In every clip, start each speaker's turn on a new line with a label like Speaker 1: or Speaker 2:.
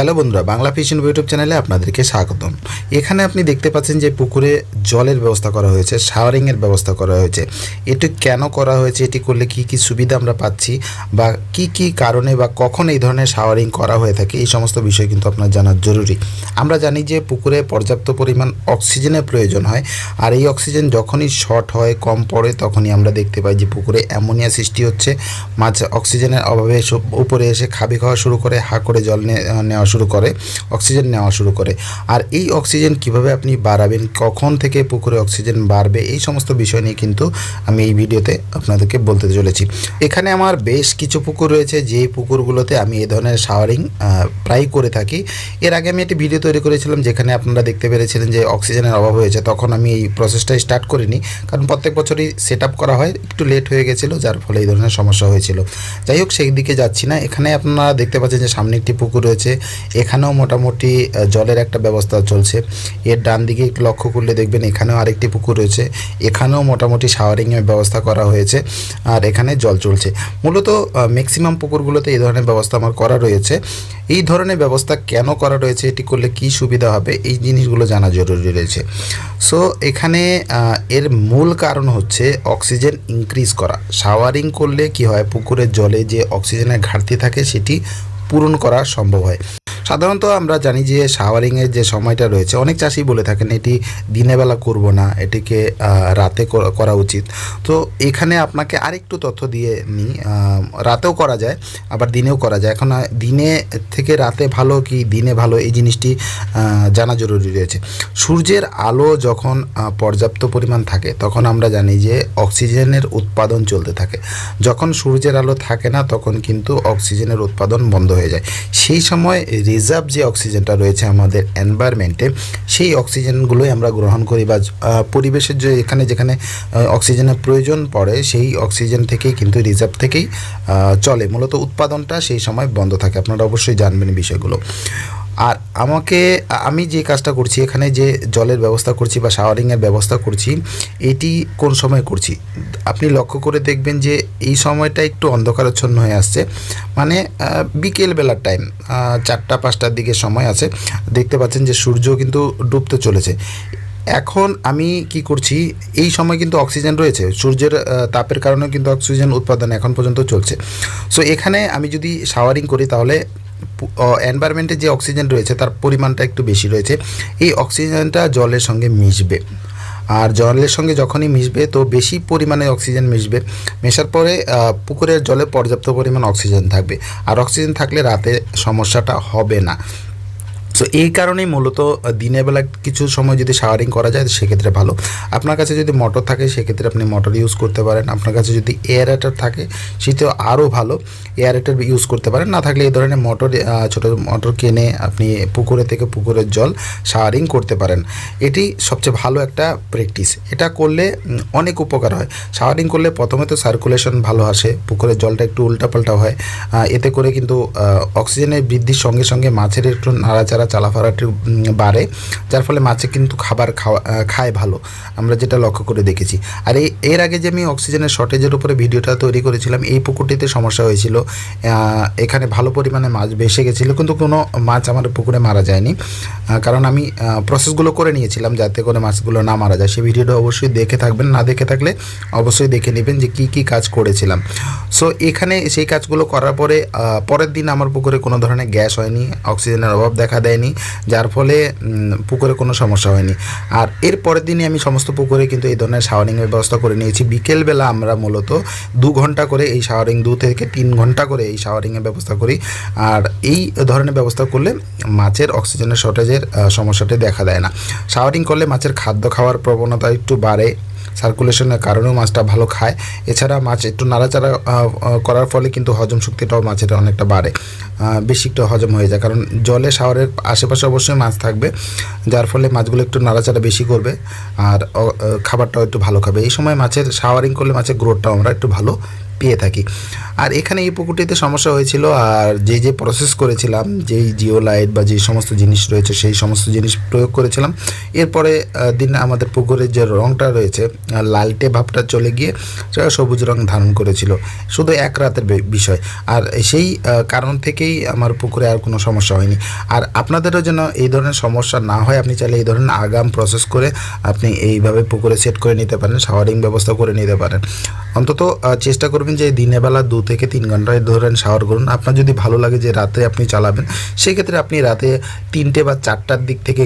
Speaker 1: Hello বন্ধুরা, Bangla fission YouTube চ্যানেলে আপনাদেরকে স্বাগতম। এখানে আপনি দেখতে পাচ্ছেন যে পুকুরে জলের ব্যবস্থা করা হয়েছে শাওয়ারিংয়ের ব্যবস্থা করা হয়েছে। এটি কেন করা হয়েছে, এটি করলে কি কি সুবিধা আমরা পাচ্ছি বা কি কি কারণে বা কখন এই ধরনের শাওয়ারিং করা হয়ে থাকে, এই সমস্ত বিষয় কিন্তু আপনার জানা জরুরি। আমরা জানি যে পুকুরে পর্যাপ্ত পরিমাণ অক্সিজেনের প্রয়োজন হয়, আর এই অক্সিজেন যখনই শর্ট হয়, কম পড়ে, তখনই আমরা দেখতে পাই যে পুকুরে অ্যামোনিয়া সৃষ্টি হচ্ছে। মাছ অক্সিজেনের অভাবে উপরে এসে খাবি খাওয়া শুরু করে, হা করে জল নেওয়া শুরু করে, অক্সিজেন নেওয়া শুরু করে। আর এই অক্সিজেন কীভাবে আপনি বাড়াবেন, কখন থেকে পুকুরে অক্সিজেন বাড়বে, এই সমস্ত বিষয় নিয়ে কিন্তু আমি এই ভিডিওতে আপনাদেরকে বলতে চলেছি। এখানে আমার বেশ কিছু পুকুর রয়েছে যে পুকুরগুলোতে আমি এই ধরনের শাওয়ারিং প্রায় করে থাকি। এর আগে আমি একটি ভিডিও তৈরি করেছিলাম, যেখানে আপনারা দেখতে পেরেছিলেন যে অক্সিজেনের অভাব হয়েছে। তখন আমি এই প্রসেসটা স্টার্ট করিনি, কারণ প্রত্যেক বছরই সেট করা হয়, একটু লেট হয়ে গেছিল, যার ফলে এই ধরনের সমস্যা হয়েছিল। যাই হোক, সেই দিকে যাচ্ছি না। এখানে আপনারা দেখতে পাচ্ছেন যে সামনে একটি পুকুর রয়েছে এখানেও মোটামুটি জলের একটা ব্যবস্থা চলছে। এর ডান দিকে একটু লক্ষ্য করলে দেখবেন এখানেও আরেকটি পুকুর রয়েছে। এখানেও মোটামুটি শাওয়ারিংয়ের ব্যবস্থা করা হয়েছে আর এখানে জল চলছে। মূলত ম্যাক্সিমাম পুকুরগুলোতে এই ধরনের ব্যবস্থা আমার করা রয়েছে। এই ধরনের ব্যবস্থা কেন করা রয়েছে, এটি করলে কি সুবিধা হবে, এই জিনিসগুলো জানা জরুরি রয়েছে। সো এখানে এর মূল কারণ হচ্ছে অক্সিজেন ইনক্রিজ করা। শাওয়ারিং করলে কি হয়, পুকুরের জলে যে অক্সিজেনের ঘাটতি থাকে, সেটি পূরণ করা সম্ভব হয়। সাধারণত আমরা জানি যে শাওয়ারিংয়ের যে সময়টা রয়েছে, অনেক চাষি বলে থাকেন এটি দিনের বেলা করব না, এটিকে রাতে করা- উচিত। তো এখানে আপনাকে আরেকটু তথ্য দিয়ে নিই রাতেও করা যায়, আবার দিনেও করা যায়। এখন দিনে থেকে রাতে ভালো কি দিনে ভালো? এই জিনিসটি জানা জরুরি রয়েছে। সূর্যের আলো যখন পর্যাপ্ত পরিমাণ থাকে, তখন আমরা জানি যে অক্সিজেনের উৎপাদন চলতে থাকে। যখন সূর্যের আলো থাকে না, তখন কিন্তু অক্সিজেনের উৎপাদন বন্ধ হয়ে যায়। সেই সময় রিজার্ভ যে অক্সিজেনটা রয়েছে আমাদের এনভায়রনমেন্টে সেই অক্সিজেনগুলোই আমরা গ্রহণ করি বা পরিবেশের যে এখানে যেখানে অক্সিজেনের প্রয়োজন পড়ে, সেই অক্সিজেন থেকেই কিন্তু রিজার্ভ থেকেই চলে। মূলত উৎপাদনটা সেই সময় বন্ধ থাকে। আপনারা অবশ্যই জানবেন বিষয়গুলো। আর আমাকে আমি যে কাজটা করছি এখানে যে জলের ব্যবস্থা করছি বা শাওয়ারিংয়ের ব্যবস্থা করছি এটি কোন সময় করছি? আপনি লক্ষ্য করে দেখবেন যে এই সময়টা একটু অন্ধকারাচ্ছন্ন হয়ে আসছে। মানে আহ, বিকেলবেলার টাইম চারটা পাঁচটার দিকে সময় আছে। দেখতে পাচ্ছেন যে সূর্য কিন্তু ডুবতে চলেছে। এখন আমি কি করছি এই সময় কিন্তু অক্সিজেন রয়েছে। সূর্যের তাপের কারণে কিন্তু অক্সিজেন উৎপাদন এখন পর্যন্ত চলছে। সো এখানে আমি যদি শাওয়ারিং করি তাহলে এনভায়রনমেন্টে যে অক্সিজেন রয়েছে, তার পরিমাণটা একটু বেশি রয়েছে, এই অক্সিজেনটা জলের সঙ্গে মিশবে। আর জলের সঙ্গে যখনই মিশবে, তো বেশি পরিমাণে অক্সিজেন মিশবে। মেশার পরে পুকুরের জলে পর্যাপ্ত পরিমাণ অক্সিজেন থাকবে। আর অক্সিজেন থাকলে রাতে সমস্যাটা হবে না। সো এই কারণেই মূলত দিনের বেলা কিছু সময় যদি শাওয়ারিং করা যায়, সেক্ষেত্রে ভালো। আপনার কাছে যদি মোটর থাকে, সেক্ষেত্রে আপনি মোটর ইউজ করতে পারেন। আপনার কাছে যদি এয়ারেটার থাকে, সেটাও আরও ভালো। এয়ারেটার ইউজ করতে পারেন। না থাকলে এই ধরনের মোটর ছোটো মোটর কিনে আপনি পুকুরে থেকে পুকুরের জল শাওয়ারিং করতে পারেন। এটি সবচেয়ে ভালো একটা প্র্যাকটিস এটা করলে অনেক উপকার হয়। শাওয়ারিং করলে প্রথমে তো সার্কুলেশন ভালো আসে, পুকুরের জলটা একটু উল্টাপাল্টা হয়। এতে করে কিন্তু অক্সিজেনের বৃদ্ধির সঙ্গে সঙ্গে মাছের একটু নাড়াচাড়া চালাফাড়া একটু বাড়ে, যার ফলে মাছে কিন্তু খাবার খাওয়া খায় ভালো। আমরা যেটা লক্ষ্য করে দেখেছি। আর এই, এর আগে যে আমি অক্সিজেনের শর্টেজের উপরে ভিডিওটা তৈরি করেছিলাম, এই পুকুরটিতে সমস্যা হয়েছিল। এখানে ভালো পরিমাণে মাছ ভেসে গেছিল, কিন্তু কোনো মাছ আমার পুকুরে মারা যায়নি। কারণ আমি প্রসেসগুলো করে নিয়েছিলাম যাতে করে মাছগুলো না মারা যায়। সেই ভিডিওটা অবশ্যই দেখে থাকবেন, না দেখে থাকলে অবশ্যই দেখে নেবেন যে কি কি কাজ করেছিলাম। সো এখানে সেই কাজগুলো করার পরে পরের দিন আমার পুকুরে কোনো ধরনের গ্যাস হয়নি, অক্সিজেনের অভাব দেখা দেয়নি, যার ফলে পুকুরে কোনো সমস্যা হয়নি। আর এর পরের দিনে আমি সমস্ত পুকুরে কিন্তু এই ধরনের শাওয়ারিংয়ের ব্যবস্থা করে নিয়েছি। বিকেলবেলা আমরা মূলত দু ঘণ্টা করে এই শাওয়ারিং দু থেকে তিন ঘণ্টা করে এই শাওয়ারিংয়ের ব্যবস্থা করি। আর এই ধরনের ব্যবস্থা করলে মাছের অক্সিজেনের শর্টেজের সমস্যাটি দেখা দেয় না। শাওয়ারিং করলে মাছের খাদ্য খাওয়ার প্রবণতা একটু বাড়ে। সার্কুলেশনের কারণেও মাছটা ভালো খায়। এছাড়া মাছ একটু নাড়াচাড়া করার ফলে কিন্তু হজম শক্তিটাও মাছের অনেকটা বাড়ে। বেশি একটু হজম হয়ে যায়। কারণ জলে শাওয়ারের আশেপাশে অবশ্যই মাছ থাকবে, যার ফলে মাছগুলো একটু নাড়াচাড়া বেশি করবে আর খাবারটাও একটু ভালো খাবে। এই সময় মাছের শাওয়ারিং করলে মাছের গ্রোথটাও আমরা একটু ভালো পেয়ে থাকি। আর এখানে এই পুকুরটিতে সমস্যা হয়েছিল, আর যে যে প্রসেস করেছিলাম, যেই জিও লাইট বা যে সমস্ত জিনিস রয়েছে, সেই সমস্ত জিনিস প্রয়োগ করেছিলাম। এরপরে দিন আমাদের পুকুরের যে রঙটা রয়েছে লালটে ভাবটা চলে গিয়ে সেটা সবুজ রং ধারণ করেছিল। শুধু এক রাতের বিষয়। আর সেই কারণ থেকেই আমার পুকুরে আর কোনো সমস্যা হয়নি। আর আপনাদেরও যেন এই ধরনের সমস্যা না হয়, আপনি চাইলে এই ধরনের আগাম প্রসেস করে আপনি এইভাবে পুকুরে সেট করে নিতে পারেন শাওয়ারিং ব্যবস্থা করে নিতে পারেন। অন্তত চেষ্টা করবেন যে দিনের বেলা দু থেকে তিন ঘন্টায় ধরেন শাওয়ার করুন। আপনার যদি ভালো লাগে যে রাতে আপনি চালাবেন, সেক্ষেত্রে আপনি রাতে তিনটে বা চারটার দিক থেকে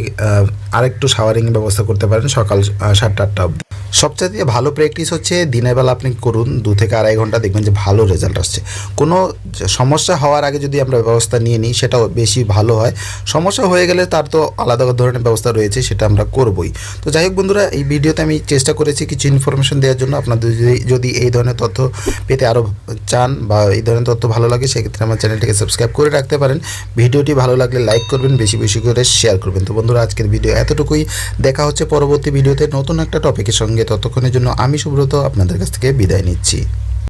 Speaker 1: আরেকটু শাওয়ারিং ব্যবস্থা করতে পারেন সকাল সাতটা আটটা অবধি। সবচেয়ে ভালো প্র্যাকটিস হচ্ছে দিনের বেলা আপনি করুন, দু থেকে আড়াই ঘণ্টা দেখবেন যে ভালো রেজাল্ট আসছে। কোনো সমস্যা হওয়ার আগে যদি আমরা ব্যবস্থা নিয়ে নিই, সেটাও বেশি ভালো হয়। সমস্যা হয়ে গেলে তার তো আলাদা ধরনের ব্যবস্থা রয়েছে, সেটা আমরা করবই। তো যাই হোক বন্ধুরা, এই ভিডিওতে আমি চেষ্টা করেছি কিছু ইনফরমেশন দেওয়ার জন্য। আপনাদের যদি যদি এই ধরনের তথ্য পেতে আরও চান বা এই ধরনের তথ্য ভালো লাগে, সেক্ষেত্রে আমার চ্যানেলটিকে সাবস্ক্রাইব করে রাখতে পারেন। ভিডিওটি ভালো লাগলে লাইক করবেন, বেশি বেশি করে শেয়ার করবেন। তো বন্ধুরা, আজকের ভিডিও এতটুকুই। দেখা হচ্ছে পরবর্তী ভিডিওতে নতুন একটা টপিকের সঙ্গে ততক্ষণের জন্য আমি সুব্রত আপনাদের কাছ থেকে বিদায় নিচ্ছি।